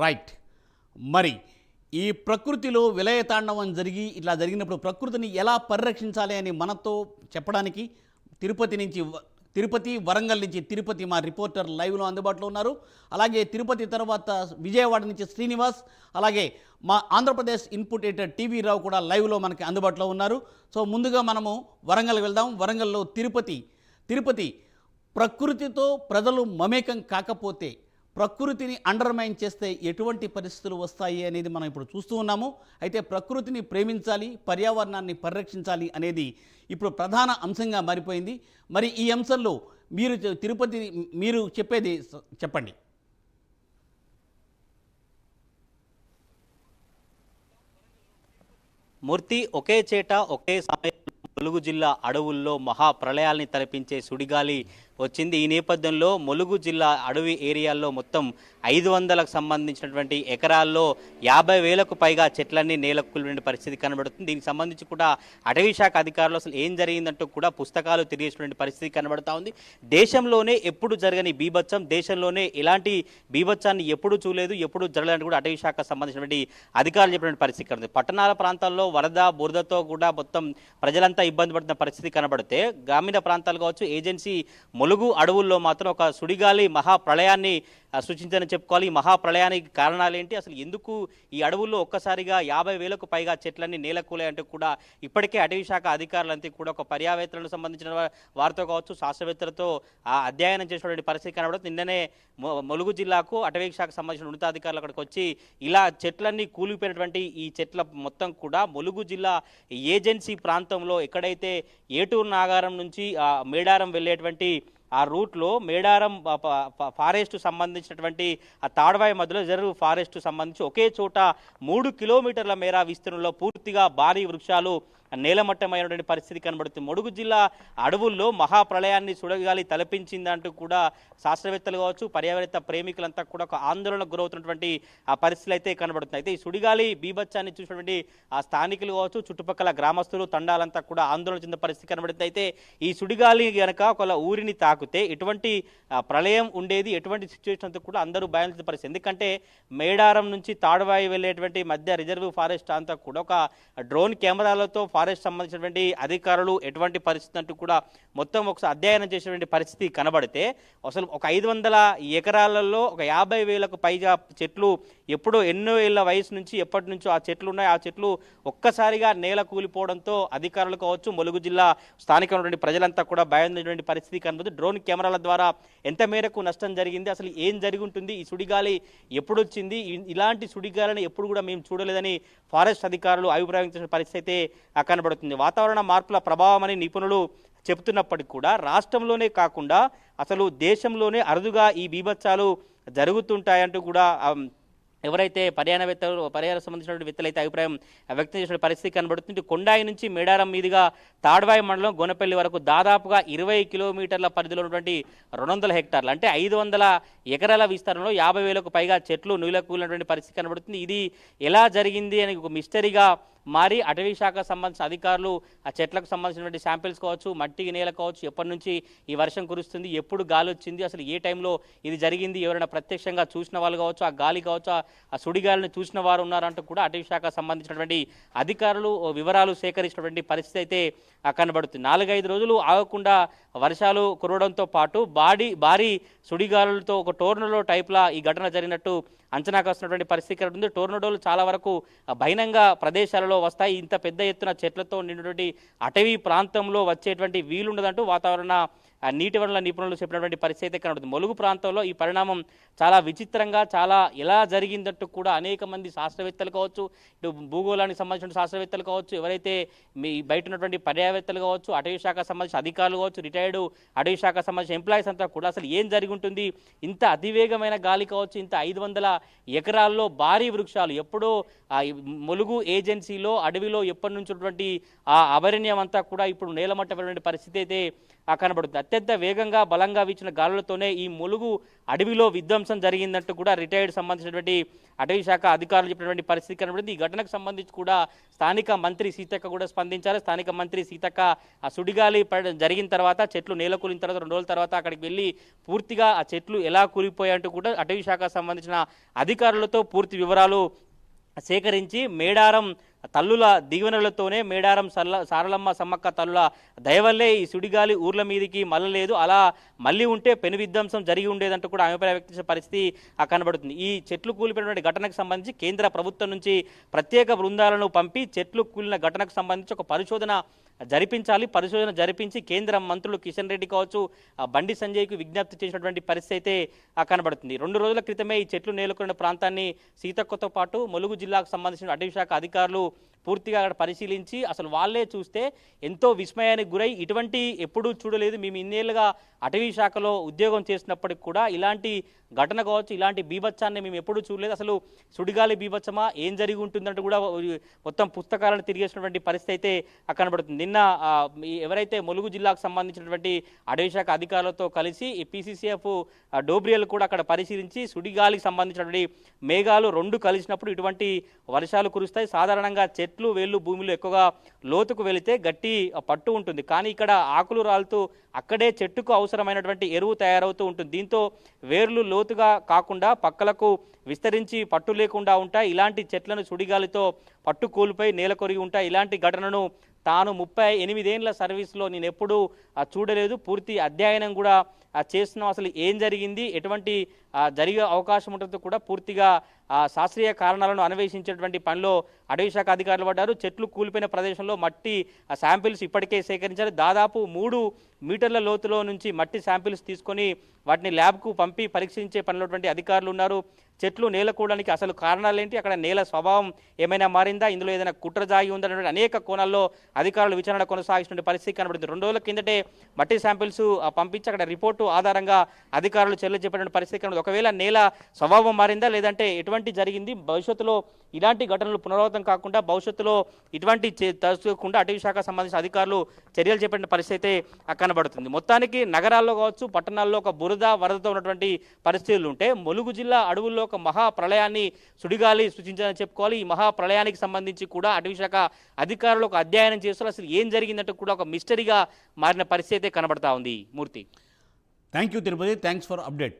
Right. మరి ఈ ప్రకృతిలో విలయతాండవం జరిగి ఇట్లా జరిగినప్పుడు ప్రకృతిని ఎలా పరిరక్షించాలి అని మనతో చెప్పడానికి తిరుపతి నుంచి తిరుపతి వరంగల్ నుంచి తిరుపతి మా రిపోర్టర్ లైవ్లో అందుబాటులో ఉన్నారు. అలాగే తిరుపతి తర్వాత విజయవాడ నుంచి శ్రీనివాస్ అలాగే మా Andhra Pradesh input editor TV Rao కూడా లైవ్లో మనకి అందుబాటులో ఉన్నారు. సో ముందుగా మనము వరంగల్ వెళ్దాం. వరంగల్లో తిరుపతి తిరుపతి ప్రకృతితో ప్రజలు మమేకం కాకపోతే ప్రకృతిని అండర్మైన్ చేస్తే ఎటువంటి పరిస్థితులు వస్తాయి అనేది మనం ఇప్పుడు చూస్తూ ఉన్నాము. అయితే ప్రకృతిని ప్రేమించాలి పర్యావరణాన్ని పరిరక్షించాలి అనేది ఇప్పుడు ప్రధాన అంశంగా మారిపోయింది. మరి ఈ అంశంలో మీరు తిరుపతి మీరు చెప్పేది చెప్పండి. మూర్తి ఒకే చేట ఒకే సమయం తెలుగు జిల్లా అడవుల్లో మహా ప్రళయాల్ని తలపించే సుడిగాలి వచ్చింది. ఈ నేపథ్యంలో ములుగు జిల్లా అడవి ఏరియాల్లో మొత్తం ఐదు వందలకు సంబంధించినటువంటి ఎకరాల్లో యాభై వేలకు పైగా చెట్లన్నీ నేలకూలిన పరిస్థితి కనబడుతుంది. దీనికి సంబంధించి కూడా అటవీ శాఖ అధికారులు అసలు ఏం జరిగిందంటూ కూడా పుస్తకాలు తిరిగేసినటువంటి పరిస్థితి కనబడుతూ ఉంది. దేశంలోనే ఎప్పుడు జరగని బీభత్సం దేశంలోనే ఇలాంటి బీభత్సాన్ని ఎప్పుడు చూడలేదు ఎప్పుడు జరగలేదని కూడా అటవీ శాఖ సంబంధించినటువంటి అధికారులు చెప్పినటువంటి పరిస్థితి కనబడుతుంది. పట్టణాల ప్రాంతాల్లో వరద బురదతో కూడా మొత్తం ప్రజలంతా ఇబ్బంది పడుతున్న పరిస్థితి కనబడితే గ్రామీణ ప్రాంతాలు కావచ్చు ఏజెన్సీ ములుగు అడవుల్లో మాత్రం ఒక సుడిగాలి మహా ప్రళయాన్ని సూచించని చెప్పుకోవాలి. ఈ మహాప్రళయానికి కారణాలు ఏంటి అసలు ఎందుకు ఈ అడవుల్లో ఒక్కసారిగా యాభై వేలకు పైగా చెట్లన్నీ నేలకూలాయంటే కూడా ఇప్పటికే అటవీ శాఖ అధికారులంతా కూడా ఒక పర్యావేత్తలకు సంబంధించిన వారితో కావచ్చు శాస్త్రవేత్తలతో అధ్యయనం చేసినటువంటి పరిస్థితి కనబడుతుంది. నిన్ననే ములుగు జిల్లాకు అటవీ శాఖకు సంబంధించిన ఉన్నతాధికారులు అక్కడికి వచ్చి ఇలా చెట్లన్నీ కూలిపోయినటువంటి ఈ చెట్ల మొత్తం కూడా ములుగు జిల్లా ఏజెన్సీ ప్రాంతంలో ఎక్కడైతే ఏటూరు నాగారం నుంచి మేడారం వెళ్ళేటువంటి ఆ రూట్లో మేడారం ఫారెస్ట్ సంబంధించినటువంటి ఆ తాడవాయి మధ్యలో రిజర్వ్ ఫారెస్ట్ సంబంధించి ఒకే చోట మూడు కిలోమీటర్ల మేర విస్తీర్ణంలో పూర్తిగా భారీ వృక్షాలు నేలమట్టమైనటువంటి పరిస్థితి కనబడుతుంది. ముడుగు జిల్లా అడవుల్లో మహాప్రళయాన్ని సుడగాలి తలపించిందంటూ కూడా శాస్త్రవేత్తలు కావచ్చు పర్యావరణ ప్రేమికులంతా కూడా ఒక ఆందోళనకు గురవుతున్నటువంటి ఆ పరిస్థితులు అయితే కనబడుతుంది అయితే ఈ సుడిగాలి బీభత్సాన్ని చూసినటువంటి ఆ స్థానికులు కావచ్చు చుట్టుపక్కల గ్రామస్తులు తండాలంతా కూడా ఆందోళన చెందిన పరిస్థితి కనబడుతుంది అయితే ఈ సుడిగాలి గనక ఒక ఊరిని తాకితే ఎటువంటి ప్రళయం ఉండేది ఎటువంటి సిచ్యువేషన్ అంతా కూడా అందరూ భయాల్సిన పరిస్థితి. ఎందుకంటే మేడారం నుంచి తాడువాయి వెళ్ళేటువంటి మధ్య రిజర్వ్ ఫారెస్ట్ అంతా కూడా ఒక డ్రోన్ కెమెరాలతో ఫారెస్ట్ సంబంధించినటువంటి అధికారులు ఎటువంటి పరిస్థితి అంటూ కూడా మొత్తం ఒకసారి అధ్యయనం చేసినటువంటి పరిస్థితి కనబడితే అసలు ఒక ఐదు వందల ఎకరాలలో ఒక యాభై వేలకు పైగా చెట్లు ఎప్పుడో ఎన్నో ఏళ్ళ వయసు నుంచి ఎప్పటి నుంచో ఆ చెట్లు ఉన్నాయి. ఆ చెట్లు ఒక్కసారిగా నేల కూలిపోవడంతో అధికారులు కావచ్చు ములుగు జిల్లా స్థానికమైనటువంటి ప్రజలంతా కూడా భయంటువంటి పరిస్థితి కనబడుతుంది. డ్రోన్ కెమెరాల ద్వారా ఎంత మేరకు నష్టం జరిగింది అసలు ఏం జరిగి ఉంటుంది ఈ సుడిగాలి ఎప్పుడు వచ్చింది ఇలాంటి సుడిగాలిని ఎప్పుడు కూడా మేము చూడలేదని ఫారెస్ట్ అధికారులు అభిప్రాయించిన పరిస్థితి అయితే కనబడుతుంది. వాతావరణ మార్పుల ప్రభావం అని నిపుణులు చెబుతున్నప్పటికీ కూడా రాష్ట్రంలోనే కాకుండా అసలు దేశంలోనే అరుదుగా ఈ బీభత్సాలు జరుగుతుంటాయంటూ కూడా ఎవరైతే పర్యాణవేత్తలు పర్యావరణ సంబంధించినటువంటి వ్యక్తులు అయితే అభిప్రాయం వ్యక్తం చేసిన పరిస్థితి కనబడుతుంది. కొండాయి నుంచి మేడారం మీదుగా తాడ్వాయి మండలం గొనపల్లి వరకు దాదాపుగా ఇరవై కిలోమీటర్ల పరిధిలో ఉన్నటువంటి రెండు వందల హెక్టార్లు అంటే ఐదు వందల ఎకరాల విస్తరణలో యాభై వేలకు పైగా చెట్లు నువ్వులకూలినటువంటి పరిస్థితి కనబడుతుంది. ఇది ఎలా జరిగింది అని ఒక మిస్టరీగా మారి అటవీ శాఖ సంబంధించిన అధికారులు ఆ చెట్లకు సంబంధించినటువంటి శాంపిల్స్ కావచ్చు మట్టి నేల కావచ్చు ఎప్పటి నుంచి ఈ వర్షం కురుస్తుంది ఎప్పుడు గాలి వచ్చింది అసలు ఏ టైంలో ఇది జరిగింది ఎవరైనా ప్రత్యక్షంగా చూసిన వాళ్ళు కావచ్చు ఆ గాలి కావచ్చు ఆ- సుడిగాలిని చూసిన వారు ఉన్నారంటూ కూడా అటవీ శాఖ సంబంధించినటువంటి అధికారులు వివరాలు సేకరించినటువంటి పరిస్థితి అయితే కనబడుతుంది. నాలుగైదు రోజులు ఆగకుండా వర్షాలు కురవడంతో పాటు బాడీ భారీ సుడిగాలులతో ఒక టోర్నడో టైప్లా ఈ ఘటన జరిగినట్టు అంచనాకు వస్తున్నటువంటి పరిస్థితి ఇక్కడ ఉంది టోర్నడోలు చాలా వరకు ఆ, ప్రదేశాలలో ప్రదేశాలలో వస్తాయి. ఇంత పెద్ద ఎత్తున చెట్లతో నిండినటువంటి అటవీ ప్రాంతంలో వచ్చేటువంటి వీలుండదంటూ వాతావరణ నీటి వనరుల నిపుణులు చెప్పినటువంటి పరిస్థితి అయితే కనబడుతుంది. ములుగు ప్రాంతంలో ఈ పరిణామం చాలా విచిత్రంగా చాలా ఎలా జరిగిందంటూ కూడా అనేక మంది శాస్త్రవేత్తలు కావచ్చు ఇటు భూగోళానికి సంబంధించిన శాస్త్రవేత్తలు కావచ్చు ఎవరైతే మీ బయట ఉన్నటువంటి పర్యావేత్తలు కావచ్చు అటవీ శాఖ సంబంధించిన అధికారులు కావచ్చు రిటైర్డ్ అటవీ శాఖ సంబంధించిన ఎంప్లాయీస్ అంతా కూడా అసలు ఏం జరిగి ఉంటుంది ఇంత అతివేగమైన గాలి కావచ్చు ఇంత ఐదు వందల ఎకరాల్లో భారీ వృక్షాలు ఎప్పుడో ఆ ములుగు ఏజెన్సీలో అడవిలో ఎప్పటి నుంచి ఉన్నటువంటి ఆ అభరణ్యం అంతా కూడా ఇప్పుడు నేలమట్టమైనటువంటి పరిస్థితి అయితే కనబడుతుంది. అత్యంత వేగంగా బలంగా వీచిన గాలులతోనే ఈ ములుగు అడవిలో విధ్వంసం జరిగిందంటూ కూడా రిటైర్డ్ సంబంధించినటువంటి అటవీ శాఖ అధికారులు చెప్పినటువంటి పరిస్థితి కనబడింది. ఈ ఘటనకు సంబంధించి కూడా స్థానిక మంత్రి సీతక్క కూడా స్పందించారు. స్థానిక మంత్రి సీతక్క ఆ సుడిగాలి పడ- జరిగిన తర్వాత చెట్లు నేలకూలిన తర్వాత రెండు రోజుల తర్వాత అక్కడికి వెళ్ళి పూర్తిగా ఆ చెట్లు ఎలా కూలిపోయాయంటూ కూడా అటవీ శాఖ సంబంధించిన అధికారులతో పూర్తి వివరాలు సేకరించి మేడారం తల్లుల దీవెనలతోనే మేడారం సల్ల సారలమ్మ సమ్మక్క తల్లుల దయవల్లే ఈ సుడిగాలి ఊర్ల మీదికి మళ్ళలేదు అలా మళ్ళీ ఉంటే పెను విధ్వంసం జరిగి ఉండేదంటూ కూడా అభిప్రాయం వ్యక్తించిన పరిస్థితి ఆ కనబడుతుంది. ఈ చెట్లు కూలిపోయినటువంటి ఘటనకు సంబంధించి కేంద్ర ప్రభుత్వం నుంచి ప్రత్యేక బృందాలను పంపి చెట్లు కూలిన ఘటనకు సంబంధించి ఒక పరిశోధన జరిపించాలి పరిశోధన జరిపించి కేంద్ర మంత్రులు కిషన్ రెడ్డి కావచ్చు ఆ బండి సంజయ్కి విజ్ఞప్తి చేసినటువంటి పరిస్థితి అయితే కనబడుతుంది. రెండు రోజుల క్రితమే ఈ చెట్లు నేలకొన్న ప్రాంతాన్ని సీతక్కతో పాటు ములుగు జిల్లాకు సంబంధించిన అటవీ శాఖ అధికారులు పూర్తిగా అక్కడ పరిశీలించి అసలు వాళ్ళే చూస్తే ఎంతో విస్మయానికి గురై ఇటువంటి ఎప్పుడూ చూడలేదు. మేము ఇన్నేళ్ళుగా అటవీ శాఖలో ఉద్యోగం చేసినప్పటికి కూడా ఇలాంటి ఘటన కావచ్చు ఇలాంటి బీభత్సాన్ని మేము ఎప్పుడూ చూడలేదు. అసలు సుడిగాలి బీభత్సమా? ఏం జరిగి ఉంటుందంటూ కూడా మొత్తం పుస్తకాలను తిరిగేసినటువంటి పరిస్థితి అయితే అక్కడ కనబడుతుంది. నిన్న ఎవరైతే ములుగు జిల్లాకు సంబంధించినటువంటి అటవీ శాఖ అధికారులతో కలిసి ఈ పీసీసీఎఫ్ డోబ్రియల్ కూడా అక్కడ పరిశీలించి సుడిగాలికి సంబంధించినటువంటి మేఘాలు రెండు కలిసినప్పుడు ఇటువంటి వర్షాలు కురుస్తాయి. సాధారణంగా చెట్లు వేళ్ళు భూమిలో ఎక్కువగా లోతుకు వెళితే గట్టి పట్టు ఉంటుంది. కానీ ఇక్కడ ఆకులు రాలుతూ అక్కడే చెట్టుకు అవసరమైనటువంటి ఎరువు తయారవుతూ ఉంటుంది. దీంతో వేర్లు లోతుగా కాకుండా పక్కలకు విస్తరించి పట్టు లేకుండా ఉంటాయి. ఇలాంటి చెట్లను సుడిగాలితో పట్టు కూలిపోయి నేల కొరిగి ఉంటాయి. ఇలాంటి ఘటనను తాను ముప్పై ఎనిమిదేండ్ల సర్వీస్లో నేను ఎప్పుడూ చూడలేదు. పూర్తి అధ్యయనం కూడా చేస్తున్నాం. అసలు ఏం జరిగింది? ఎటువంటి జరిగే అవకాశం ఉంటుందో కూడా పూర్తిగా శాస్త్రీయ కారణాలను అన్వేషించేటువంటి పనిలో అటవీ శాఖ అధికారులు పడ్డారు. చెట్లు కూలిపోయిన ప్రదేశంలో మట్టి ఆ, శాంపిల్స్ ఇప్పటికే సేకరించారు. దాదాపు మూడు మీటర్ల లోతులో నుంచి మట్టి శాంపిల్స్ తీసుకొని వాటిని ల్యాబ్కు పంపి పరీక్షించే పనిలోటువంటి అధికారులు ఉన్నారు. చెట్లు నేలకూడడానికి అసలు కారణాలు ఏంటి అక్కడ నేల స్వభావం ఏమైనా మారిందా? ఇందులో ఏదైనా కుట్ర జాగి ఉందనేటువంటి అనేక కోణాల్లో అధికారులు విచారణ కొనసాగిస్తున్న పరిస్థితి కనబడుతుంది. రెండు రోజుల కిందటే మట్టి శాంపిల్స్ పంపించి అక్కడ రిపోర్టు ఆధారంగా అధికారులు చర్యలు చెప్పినటువంటి పరిస్థితి కనబడింది ఒకవేళ నేల స్వభావం మారిందా లేదంటే ఎటువంటి జరిగింది? భవిష్యత్తులో ఇలాంటి ఘటనలు పునరావృతం కాకుండా భవిష్యత్తులో ఇటువంటి తరచుకుండా అటవీ శాఖ సంబంధించిన అధికారులు చర్యలు చేపట్టిన పరిస్థితి అయితే కనబడుతుంది. మొత్తానికి నగరాల్లో కావచ్చు పట్టణాల్లో ఒక బురద వరదతో ఉన్నటువంటి పరిస్థితులు ఉంటే ములుగు జిల్లా అడవుల్లో ఒక మహా ప్రళయాన్ని సుడిగాలి సృష్టించాలని చెప్పుకోవాలి. ఈ మహా ప్రళయానికి సంబంధించి కూడా అటవీ శాఖ అధికారులు ఒక అధ్యయనం చేస్తారు అసలు ఏం జరిగిందంటే కూడా ఒక మిస్టరీగా మారిన పరిస్థితి అయితే కనబడతా ఉంది. Murthy. Thank you Tirupati thanks for update